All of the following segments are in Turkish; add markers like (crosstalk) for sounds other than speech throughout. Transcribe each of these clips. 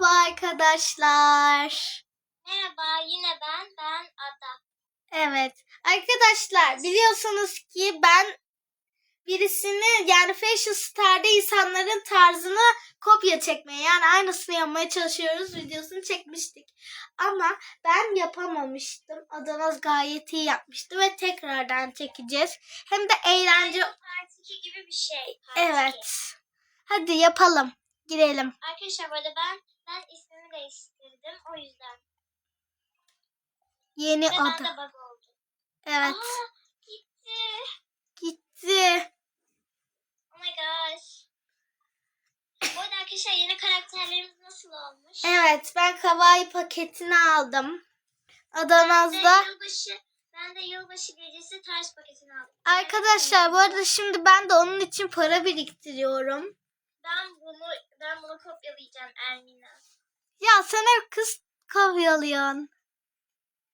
Merhaba arkadaşlar. Merhaba yine ben, ben Ada. Evet. Arkadaşlar biliyorsunuz ki ben birisini yani Fashion Star'da insanların tarzını kopya çekmeye yani aynısını yapmaya çalışıyoruz videosunu çekmiştik. Ama ben yapamamıştım. Adanaz gayet iyi yapmıştı ve tekrardan çekeceğiz. Hem de eğlence. Part 2 gibi bir şey. Part Evet. 2. Hadi yapalım. Girelim. Arkadaşlar arada ben, ben ismimi değiştirdim o yüzden. Yeni Ve ben de bug oldum. Evet. Aa, gitti. Gitti. Oh my gosh. Bu arada arkadaşlar yeni karakterlerimiz nasıl olmuş? Evet ben kawaii paketini aldım. Ben de Adanaz'da. yılbaşı, ben de yılbaşı gecesi ters paketini aldım. Arkadaşlar bu arada şimdi ben de onun için para biriktiriyorum. Ben bunu ben bunu kopyalayacağım Ermina. Ya sen hep kız kavyalıyorsun.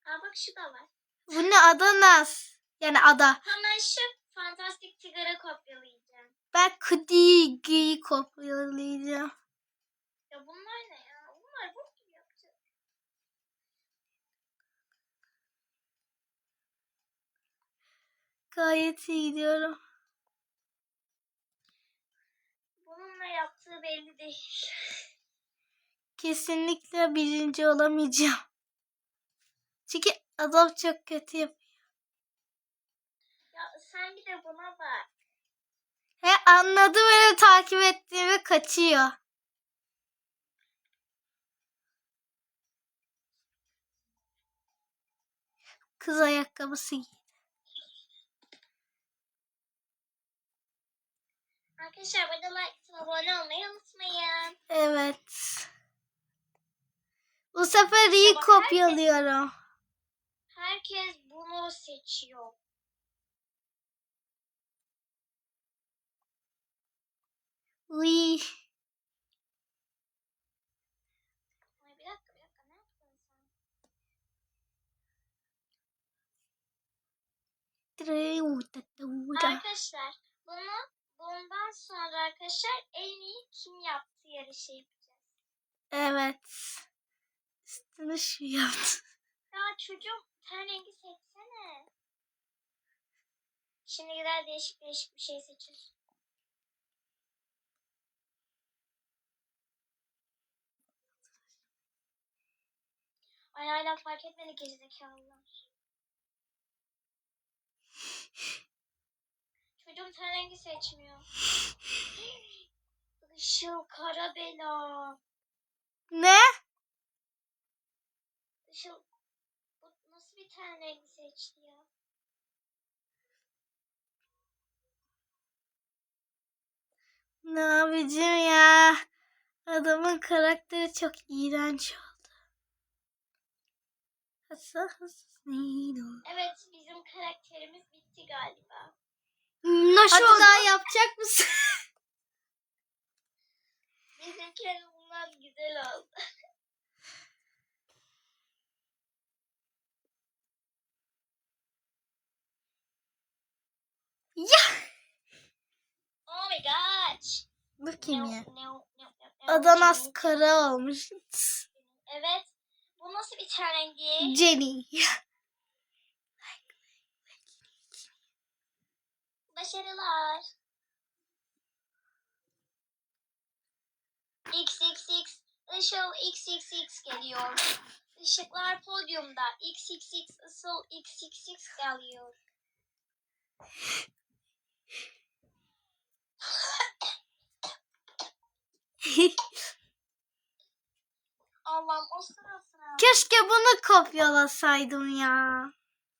Aa bak şu da var. Bu ne Adanaz? Yani ada. Hemen şu fantastik tigara kopyalayacağım. Ben Kudigi'yi kopyalayacağım. Ya bunlar ne ya? Bunlar bok gibi yapacak. Gayet iyi gidiyorum. Bununla yaptığı belli değil. Kesinlikle birinci olamayacağım. Çünkü adam çok kötü yapıyor. Ya sen bir de buna bak. He anladı beni takip ettiğimi kaçıyor. Kız ayakkabısı giy. Arkadaşlar burada like abone olmayı unutmayın. Evet. Bu sefer iyi Ama herkes- kopyalıyorum. Herkes bunu seçiyor. Uy. Arkadaşlar bunu bundan sonra arkadaşlar en iyi kim yaptı yarışı yapacağız. Evet. Üstüne şu yaptı. Ya çocuğum ten rengi seçsene. Şimdi gider değişik değişik bir şey seçir. Ay hala fark etmedi gerizekalılar. (laughs) Çocuğum ten rengi seçmiyor. (gasps) Işıl kara bela. Ne? Işıl bu nasıl bir ten rengi seçti ya? Ne yapacağım ya? Adamın karakteri çok iğrenç oldu. Hasa hasasıydı. Evet bizim karakterimiz bitti galiba. Nasıl Hadi daha yapacak mısın? (laughs) Bizimkilerin bunlar güzel oldu. ya. Oh my gosh. Bakayım ya. Adanas kara olmuş. Evet. Bu nasıl bir ten rengi? Jenny. Başarılar. XXX. Işıl XXX geliyor. Işıklar podyumda. XXX ısıl XXX geliyor. Allah'ım o sıra sıra. Keşke bunu kopyalasaydım ya.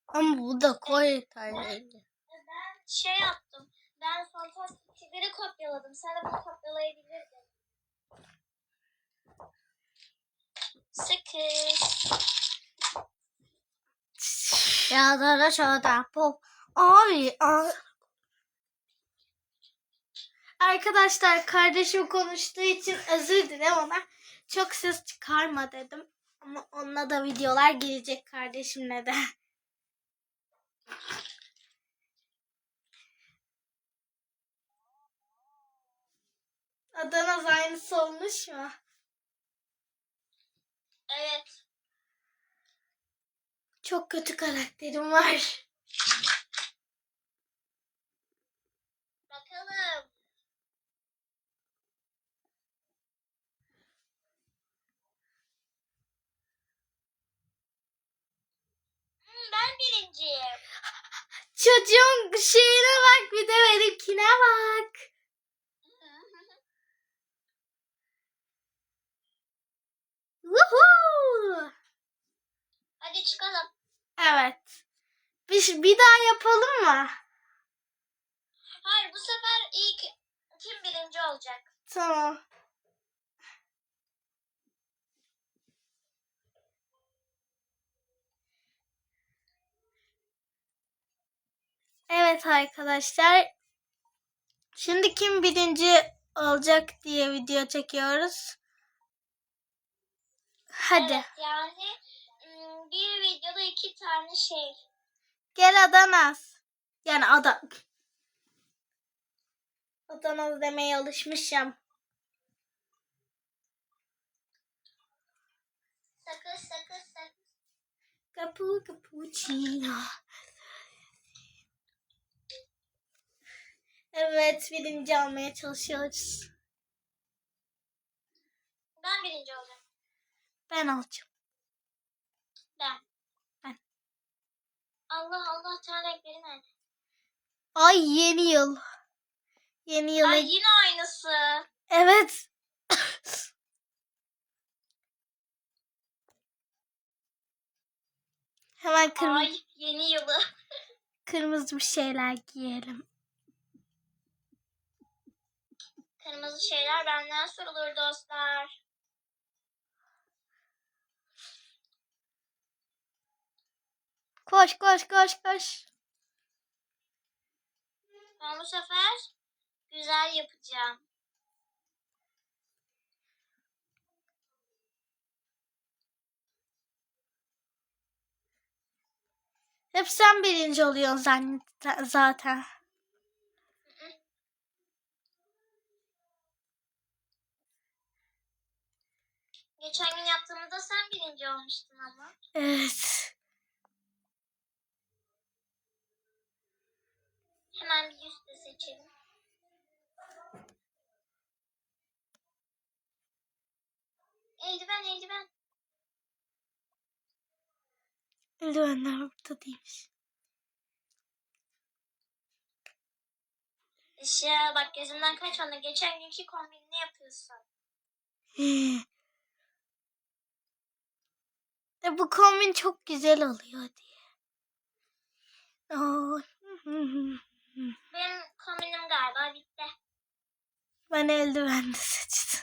Ama bu da koy tarzıydı. Şey yaptım. Ben fantastik figürü kopyaladım. Sen de bunu kopyalayabilirdin. Sakız. Ya da da şurada pop. Abi, abi. Arkadaşlar kardeşim konuştuğu için özür dilerim ona. Çok ses çıkarma dedim. Ama onunla da videolar gelecek kardeşimle de. Adana aynısı olmuş mu? Evet. Çok kötü karakterim var. Bakalım. Hmm, ben birinciyim. (laughs) Çocuğun şeyine bak bir de benimkine bak. Woohoo! Hadi çıkalım. Evet. Bir, bir daha yapalım mı? Hayır bu sefer ilk kim birinci olacak? Tamam. Evet arkadaşlar. Şimdi kim birinci olacak diye video çekiyoruz. Hadi. Evet, yani bir videoda iki tane şey. Gel Adanaz. Yani Ada. Adanaz demeye alışmışım. Sakız sakız sakız. Capu cappuccino. Evet birinci almaya çalışıyoruz. Ben birinci olacağım. Ben alacağım. Ben. Ben. Allah Allah renkleri nerede? Ay yeni yıl. Yeni yıla. Ay yine aynısı. Evet. (laughs) Hemen kırm- Ay yeni yılı. (laughs) kırmızı bir şeyler giyelim. Kırmızı şeyler benden sorulur dostlar. Koş koş koş koş. Ben bu sefer güzel yapacağım. Hep sen birinci oluyorsun zannet- zaten. Geçen gün yaptığımızda sen birinci olmuştun ama. Evet. De seçelim. Eldiven eldiven. Eldivenler burada değilmiş. Işığa bak gözümden kaçmadı. Geçen günkü kombinini yapıyorsun. (laughs) E, bu kombin çok güzel oluyor diye. Aa, Benim kombinim galiba bitti. Ben eldiven de seçtim.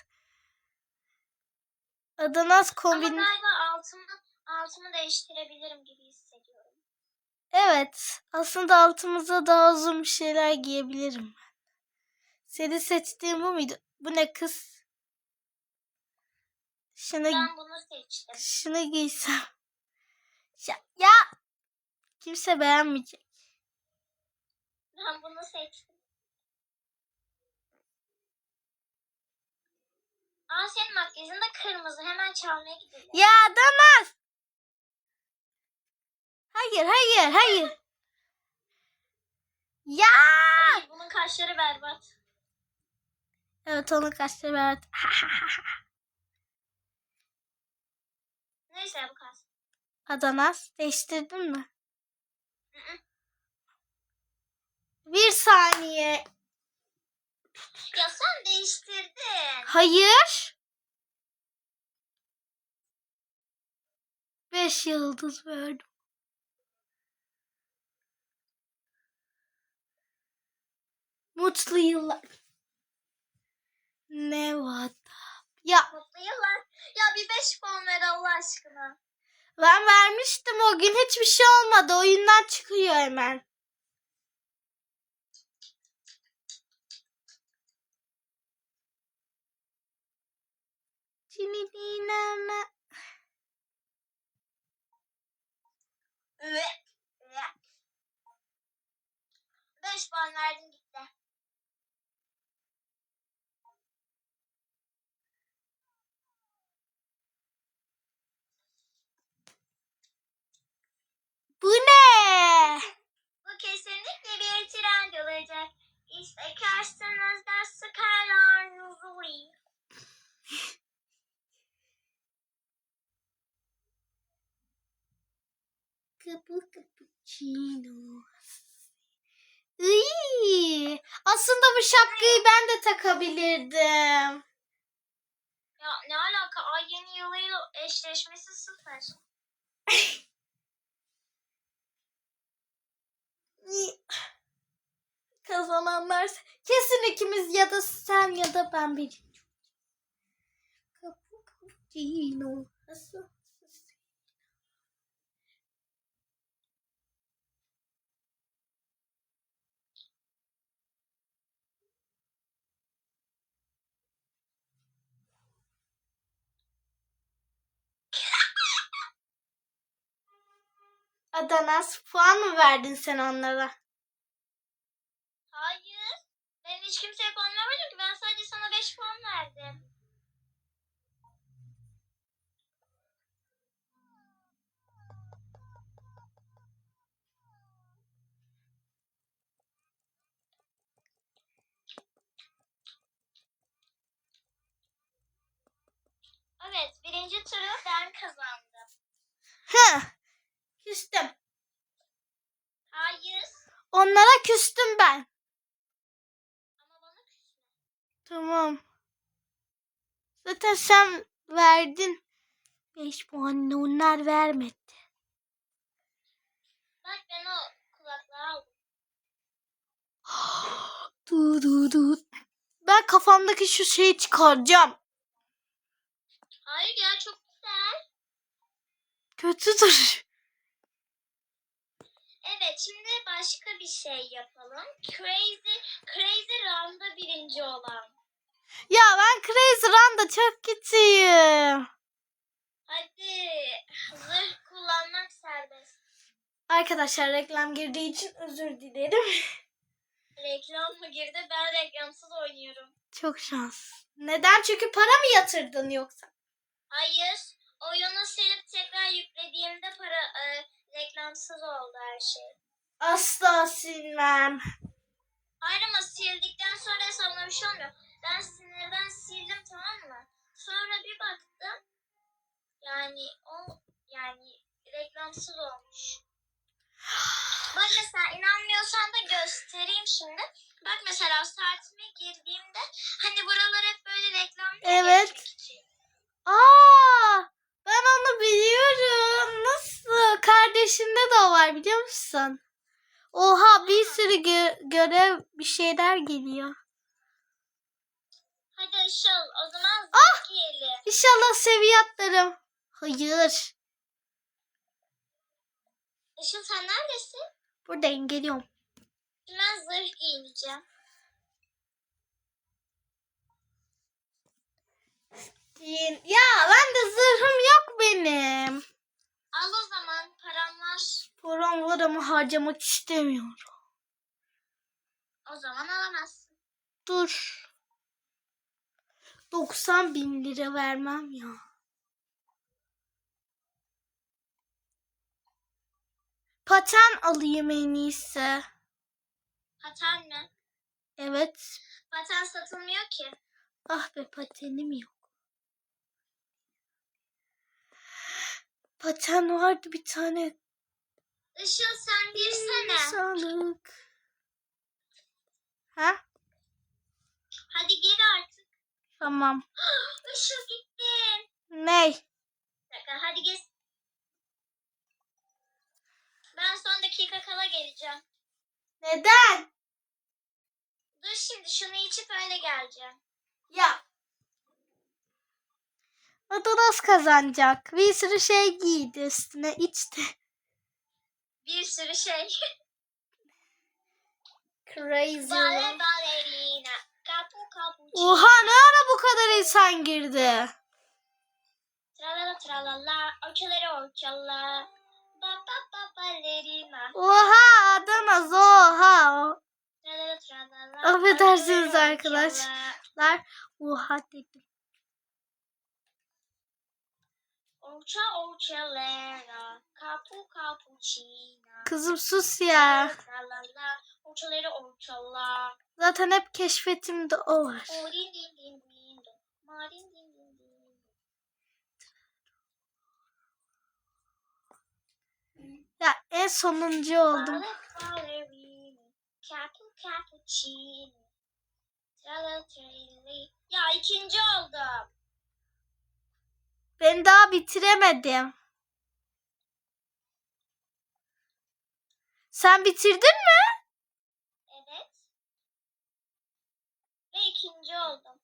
Adanaz Ama kombin... galiba altımı, altımı değiştirebilirim gibi hissediyorum. Evet. Aslında altımıza daha uzun bir şeyler giyebilirim ben. Seni seçtiğim bu muydu? Bu ne kız? Şunu, Ben bunu seçtim. şunu giysem. Ya, ya! Kimse beğenmeyecek. Ben bunu seçtim. Aa senin makyajın da kırmızı. Hemen çalmaya gidelim. Ya Adanaz! Hayır, hayır, hayır. Ya! Ay, bunun kaşları berbat. Evet onun kaşları evet. Neyse bu kalsın. Adanaz değiştirdin mi? Bir saniye. Ya sen değiştirdin. Hayır. Beş yıldız verdim. Mutlu yıllar. Nevada. Ya Mutlu yıllar. Ya bir beş puan ver Allah aşkına. ben vermiştim o gün hiçbir şey olmadı. Oyundan çıkıyor hemen. Şimdiğine Evet. Beş puan verdim gitti. Bu ne? Bu kesinlikle bir trend olacak. İşte karşınızda Skylar Nuzuli. Kapı cappuccino. Iy, aslında bu şapkayı ben de takabilirdim. Ya ne alaka? Ay yeni yılıyla eşleşmesi sıfır. (laughs) Kazananlar kesin ikimiz ya da sen ya da ben birinci. Cappuccino. Nasıl? Adanas puan mı verdin sen onlara? Hayır. Ben hiç kimseye puan vermedim ki. Ben sadece sana 5 puan verdim. Evet, birinci turu ben kazandım. Hı. Küstüm. Hayır, Onlara küstüm ben. ama bana küsme. Tamam. Zaten sen verdin. 5 puanını onlar vermedi. Bak ben o kulaklığı aldım. du du du. Ben kafamdaki şu şeyi çıkaracağım. Hayır ya çok güzel. Kötüdür. Evet şimdi başka bir şey yapalım. Crazy, Crazy Run'da birinci olan. Ya ben Crazy Run'da çok kötüyüm. Hadi zırh kullanmak serbest. Arkadaşlar reklam girdiği için özür dilerim. (laughs) Reklam mı girdi? Ben reklamsız oynuyorum. Çok şans. Neden? Çünkü para mı yatırdın yoksa? Hayır. Oyunu silip tekrar yüklediğimde para e, reklamsız oldu her şey. Asla silmem. Hayır ama sildikten sonra hesabına bir şey olmuyor. Ben sinirden sildim tamam mı? Sonra bir baktım. Yani o yani reklamsız olmuş. Bak mesela inanmıyorsan da göstereyim şimdi. Bak mesela saatime girdiğimde hani buralar hep böyle reklam Evet. Aa, ben onu biliyorum. Nasıl? Kardeşinde de o var biliyor musun? Oha bir sürü gö- görev bir şeyler geliyor. Hadi Işıl o zaman Ah! zırh giyelim. İnşallah seviye atlarım. Hayır. Işıl sen neredesin? Buradayım geliyorum. Şimdi ben zırh giyineceğim. Giyin- Ya ben de zırhım yok benim. Al o zaman param var. Param var ama harcamak istemiyorum. O zaman alamazsın. Dur. 90 bin lira vermem ya. Paten alayım en iyisi. Paten mi? Evet. Paten satılmıyor ki. Ah be patenim yok. Paten vardı bir tane. Işıl sen girsene. Sağlık. Ha? Hadi gir artık. Tamam. (gasps) Işıl gittin. Ney? Dakika hadi gez. Ben son dakika kala geleceğim. Neden? Dur şimdi şunu içip öyle geleceğim. Ya. Adalas kazanacak. Bir sürü şey giydi üstüne içti. Bir sürü şey. (laughs) Crazy. Bale balerina. Kapu kapu. Oha ne ara bu kadar insan girdi? Tralala tralala. Orçaları orçala. Ba ba ba balerina. Oha Adanaz oha. Tralala tralala. Affedersiniz arkadaşlar. Oha dedim. Orça orçalera. Kapu cappuccino. Kızım sus ya. La la la. Orçaları orçala. Zaten hep keşfetimde o var. O din din din din. do. Ma din din din din. Ya en sonuncu oldum. Ya ikinci oldum. Ben daha bitiremedim. Sen bitirdin mi? Evet. Ve ikinci oldum.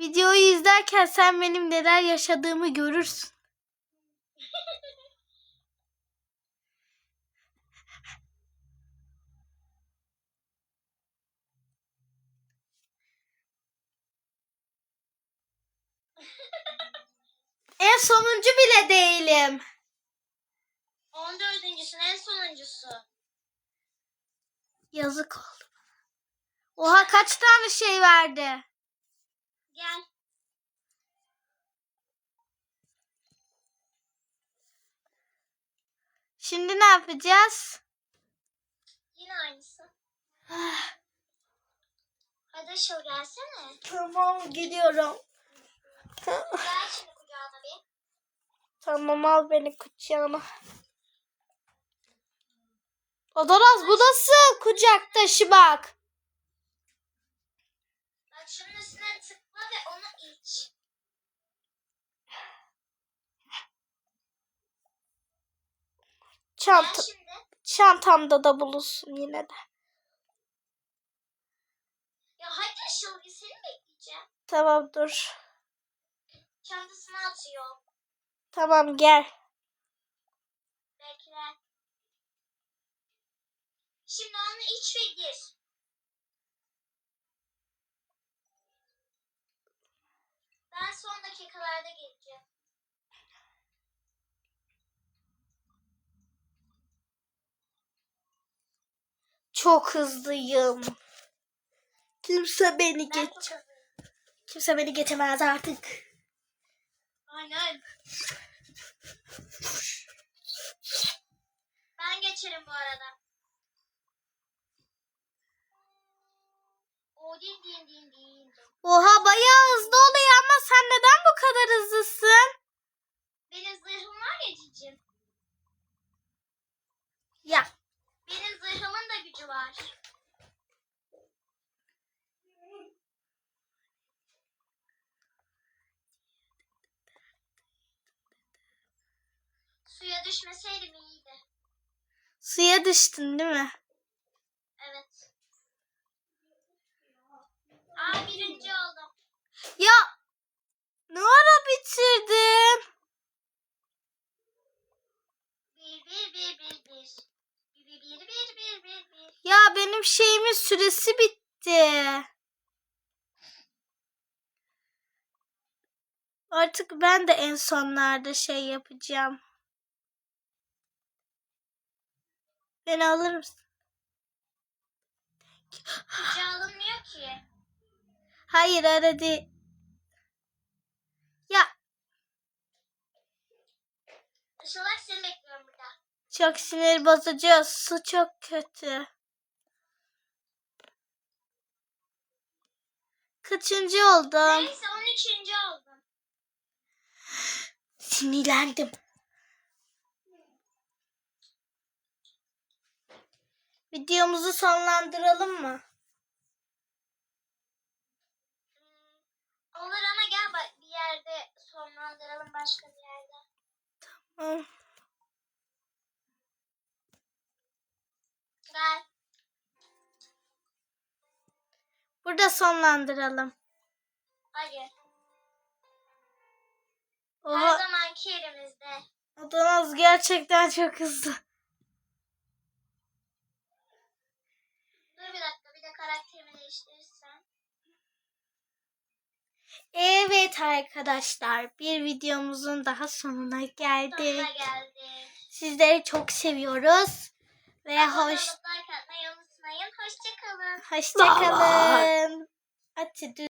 Videoyu izlerken sen benim neler yaşadığımı görürsün. (laughs) En sonuncu bile değilim. 14. en sonuncusu. Yazık oldu. Oha kaç tane şey verdi? Gel. Şimdi ne yapacağız? Yine aynısı. Hadi Işıl gelsene. Tamam gidiyorum. Gel şimdi kucağına bir. Tamam al beni kucağına. Odanaz bu nasıl kucak taşı bak. Bak şunun üstüne tıkla ve onu iç. Çanta, çantamda da bulunsun yine de. Ya hadi bir seni bekleyeceğim. Tamam dur. Çantasına atıyor. Tamam gel. Bekle. Şimdi onu iç ve gir. Ben son dakikalarda geleceğim. Çok hızlıyım. Kimse beni Ben geç. Kimse beni geçemez artık. Aynen. Ben geçerim bu arada. O din din din din. Oha bayağı hızlı oluyor ama sen neden bu kadar hızlısın? Benim zırhım var ya cicim. Ya Benim zırhımın da gücü var. Suya düşmeseydim iyiydi. suya düştün değil mi? Evet. Aa birinci oldum. Ya ne ara bitirdin? Bir bir bir bir bir. Bir bir bir bir bir bir. Ya benim şeyimin süresi bitti. Artık ben de en sonlarda şey yapacağım. Beni alır mısın? Kucağa alınmıyor ki. Hayır değil. Ya Işılak seni bekliyorum burada. çok sinir bozucu. Su çok kötü. Kaçıncı oldum? Neyse 13. oldum. Sinirlendim. Videomuzu sonlandıralım mı? Hmm, Olur ama gel bir yerde sonlandıralım başka bir yerde. Hı. Gel. Burada sonlandıralım. Hayır. Her Oha, zamanki yerimizde. Adanaz gerçekten çok hızlı. Dur bir dakika bir de karakterimi değiştirirsen. Evet arkadaşlar bir videomuzun daha sonuna geldik. Sonuna geldik. Sizleri çok seviyoruz. Ve Abone hoş like atmayı unutmayın. Hoşçakalın. hoşça kalın. Hadi